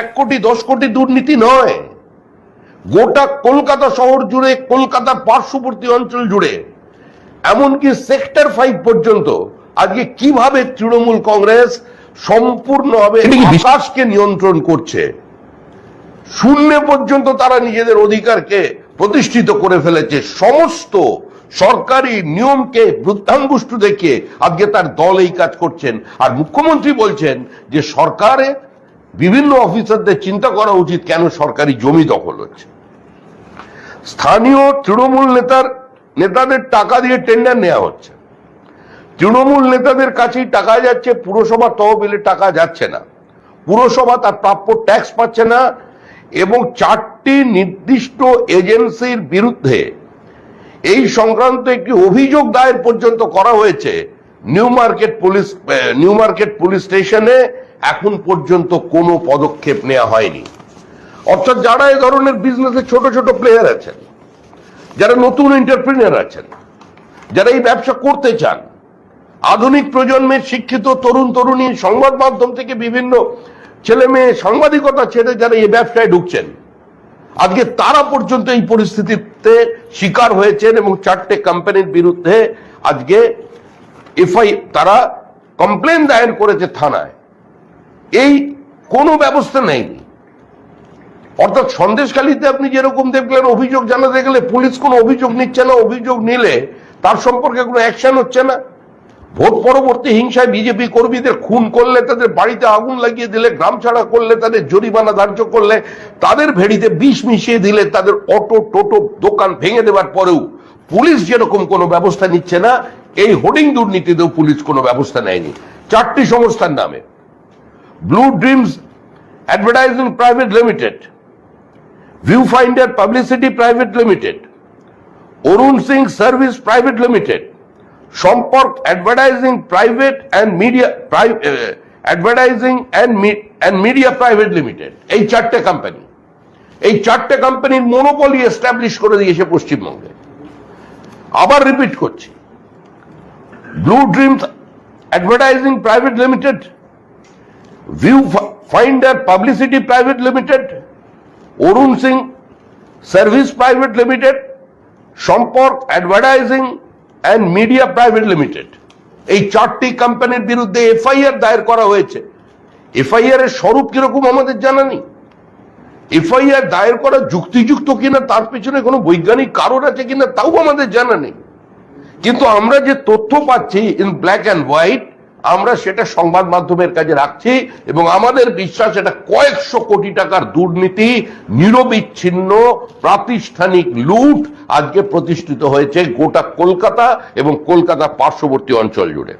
এক কোটি দশ কোটি দুর্নীতি নয়। গোটা কলকাতা শহর জুড়ে কলকাতার পার্শ্ববর্তী অঞ্চল জুড়ে এমনকি সেক্টর ফাইভ পর্যন্ত আজকে কীভাবে তৃণমূল কংগ্রেস সম্পূর্ণভাবে আকাশকে নিয়ন্ত্রণ করছে? শূন্য পর্যন্ত তারা নিজেদের অধিকারকে প্রতিষ্ঠিত করে ফেলেছে। সমস্ত সরকারি নিয়মকে বৃদ্ধাঙ্গুষ্ঠ দেখিয়ে আজকে তার দল এই কাজ করছেন। আর মুখ্যমন্ত্রী বলছেন যে সরকারে বিভিন্ন অফিসারদের চিন্তা করা উচিত কেন সরকারি জমি দখল হচ্ছে। স্থানীয় তৃণমূল নেতার, নেতাদের টাকা দিয়ে টেন্ডার নেওয়া হচ্ছে। তৃণমূল নেতাদের কাছেই টাকা যাচ্ছে, পুরসভা তহবিলে টাকা যাচ্ছে না। পুরসভা তার প্রাপ্য ট্যাক্স পাচ্ছে না এবং চারটি নির্দিষ্ট এজেন্সির বিরুদ্ধে এই সংক্রান্ত একটি অভিযোগ দায়ের পর্যন্ত করা হয়েছে New Market police New Market police স্টেশনে এখন পর্যন্ত কোনো পদক্ষেপ নেওয়া হয়নি। অর্থাৎ যারা এই ধরনের বিজনেসে ছোট ছোট প্লেয়ার আছেন, যারা নতুন এন্টারপ্রিনিয়ার আছেন, যারা এই ব্যবসা করতে চান, আধুনিক প্রজন্মের শিক্ষিত তরুণ তরুণী সংবাদ মাধ্যম থেকে বিভিন্ন ছেলে মেয়ে সাংবাদিকতা ছেড়ে যারা এই ব্যবসায় ঢুকছেন, আজকে তারা পর্যন্ত এই পরিস্থিতিতে শিকার হয়েছেন এবং চারটে কোম্পানির বিরুদ্ধে আজকে এফআই তারা কমপ্লেন দায়ের করেছে থানায়। এই কোনো ব্যবস্থা নেয়নি অর্থাৎ সন্দেশখালীতে আপনি যেরকম দেখলেন অভিযোগ জানাতে গেলে পুলিশ কোনো অভিযোগ নিচ্ছে না, অভিযোগ নিলে তার সম্পর্কে কোনো অ্যাকশন হচ্ছে না। ভোট পরবর্তী হিংসায় বিজেপি কর্মীদের খুন করলে, তাদের বাড়িতে আগুন লাগিয়ে দিলে, গ্রাম ছাড়া করলে, তাদের জরিমানা ধার্য করলে, তাদের ভেড়িতে বিষ মিশিয়ে দিলে, তাদের অটো, টোটো, দোকান ভেঙে দেওয়ার পরেও পুলিশ যেরকম কোনো ব্যবস্থা নিচ্ছে না, এই হোর্ডিং দুর্নীতিতেও পুলিশ কোনো ব্যবস্থা নেয়নি। চারটি সংস্থার নামে। Blue Dreams Advertising Private Limited View Finder Publicity Private Limited Arun Singh Service Private Limited Samparka Advertising Private and Media Advertising and and Media Private Limited এই চারটে কোম্পানি এই চারটে কোম্পানির মনোপলি এস্টাবলিশ করে দিয়েছে পশ্চিমবঙ্গে। আবার রিপিট করছি। Blue Dreams Advertising Private Limited View Finder Publicity Private Limited Arun Singh Service Private Limited Samparka Advertising and Media Private Limited এই চারটি কোম্পানির বিরুদ্ধে এফআইআর দায়ের করা হয়েছে। এফআইআর এর স্বরূপ কীরকম আমাদের জানা নেই। এফআইআর দায়ের করা যুক্তিযুক্ত কিনা তার পেছনে কোনো বৈজ্ঞানিক কারণ আছে কিনা তাও আমাদের জানা নেই। কিন্তু আমরা যে তথ্য পাচ্ছি ইন ব্ল্যাক অ্যান্ড হোয়াইট আমরা সেটা সংবাদ মাধ্যমের কাজে রাখছি এবং আমাদের বিশ্বাস এটা কয়েকশো কোটি টাকার দুর্নীতি, নিরবিচ্ছিন্ন, প্রাতিষ্ঠানিক লুট আজকে প্রতিষ্ঠিত হয়েছে গোটা কলকাতা এবং কলকাতা পার্শ্ববর্তী অঞ্চল জুড়ে।